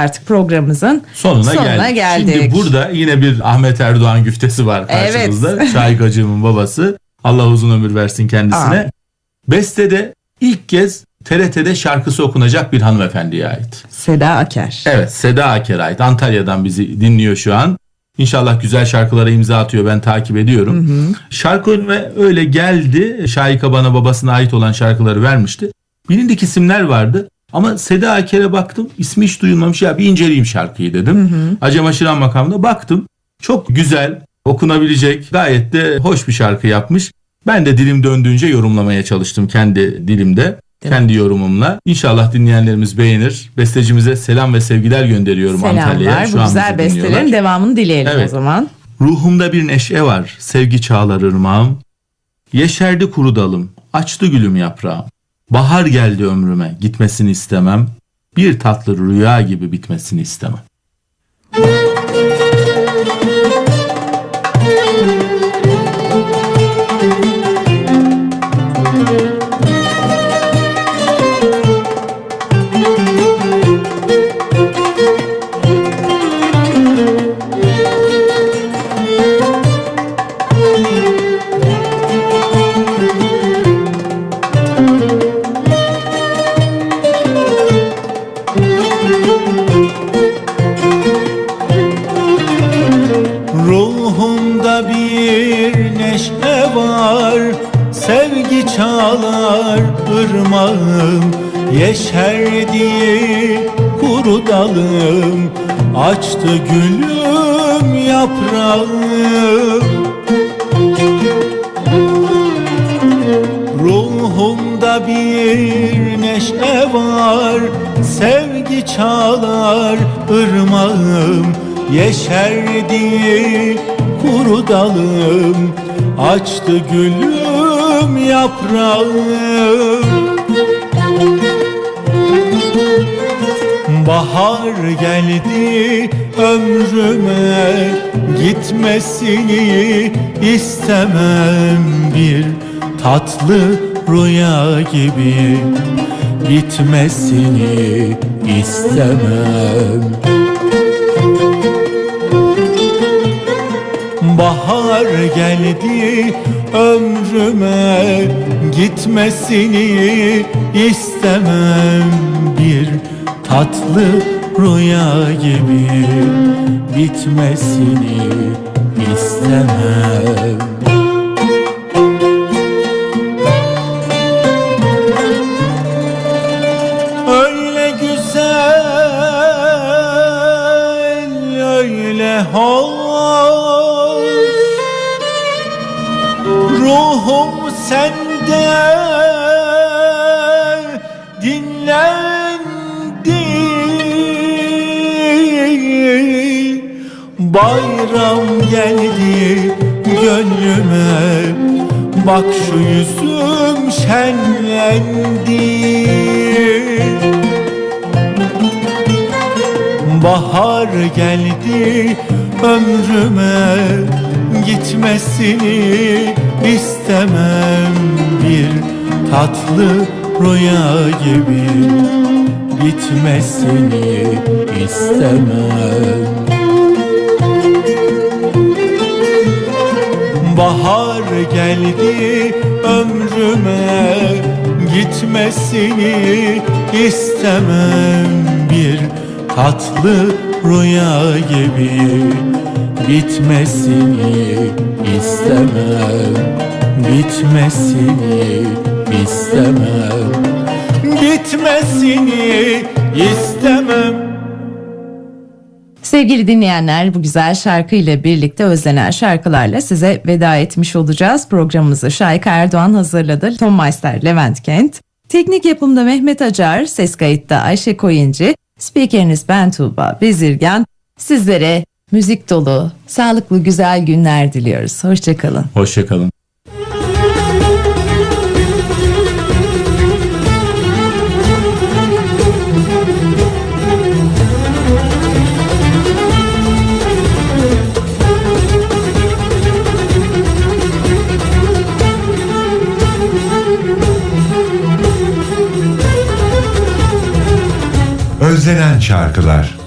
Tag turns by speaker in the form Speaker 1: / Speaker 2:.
Speaker 1: Artık programımızın
Speaker 2: Sonuna,
Speaker 1: sonuna
Speaker 2: geldik.
Speaker 1: geldik.
Speaker 2: Şimdi burada yine bir Ahmet Erdoğan güftesi var karşımızda.
Speaker 1: Evet.
Speaker 2: Şahikacığımın babası. Allah uzun ömür versin kendisine.
Speaker 1: Amin.
Speaker 2: Beste'de ilk kez TRT'de şarkısı okunacak bir hanımefendiye ait.
Speaker 1: Seda Aker.
Speaker 2: Evet Seda Aker'e ait. Antalya'dan bizi dinliyor şu an. İnşallah güzel şarkılara imza atıyor. Ben takip ediyorum. Şarkı önüme öyle geldi. Şahika bana babasına ait olan şarkıları vermişti. Bilindik isimler vardı. Ama Seda Aker'e baktım. ismi hiç duyulmamış. Ya bir inceleyeyim şarkıyı dedim. Acem Aşıran makamında baktım. Çok güzel, okunabilecek, gayet de hoş bir şarkı yapmış. Ben de dilim döndüğünce yorumlamaya çalıştım kendi dilimde. Kendi yorumumla. İnşallah dinleyenlerimiz beğenir. Bestecimize selam ve sevgiler gönderiyorum Antalya'ya.
Speaker 1: Selamlar. Bu güzel bestelerin devamını dileyelim
Speaker 2: Evet.
Speaker 1: o zaman.
Speaker 2: Ruhumda bir neşe var, sevgi çağlar ırmağım. Yeşerdi kuru dalım, açtı gülüm yaprağım. Bahar geldi ömrüme, gitmesini istemem. Bir tatlı rüya gibi bitmesini istemem.
Speaker 3: Sevgi çağlar ırmağım Yeşerdi kuru dalım. Açtı gülüm yaprağım. Ruhumda bir neşe var Sevgi çağlar ırmağım. Yeşerdi kuru dalım Açtı gülüm yaprağım. Bahar geldi ömrüme Gitmesini istemem bir tatlı rüya gibi. Bitmesini istemem. Bahar geldi ömrüme Gitmesini istemem. Bir tatlı rüya gibi Bitmesini istemem. Öyle güzel, öyle hoş Ruhum sende dinlendi. Bayram geldi gönlüme Bak şu yüzüm şenlendi. Bahar geldi ömrüme Gitmesini istemem Bir tatlı rüya gibi. Bitmesini istemem? Bahar geldi ömrüme Gitmesini istemem bir tatlı rüya gibi Bitmesini istemem Bitmesini istemem Bitmesini istemem
Speaker 1: Sevgili dinleyenler bu güzel şarkı ile birlikte özlenen şarkılarla size veda etmiş olacağız. Programımızı Şayka Erdoğan hazırladı. Tom Meister, Levent Kent. Teknik yapımda Mehmet Acar, ses kayıtta Ayşe Koyuncu, spikeriniz ben Tuğba Bezirgen. Sizlere müzik dolu, sağlıklı güzel günler diliyoruz. Hoşçakalın.
Speaker 2: Hoşçakalın.
Speaker 4: Özlenen şarkılar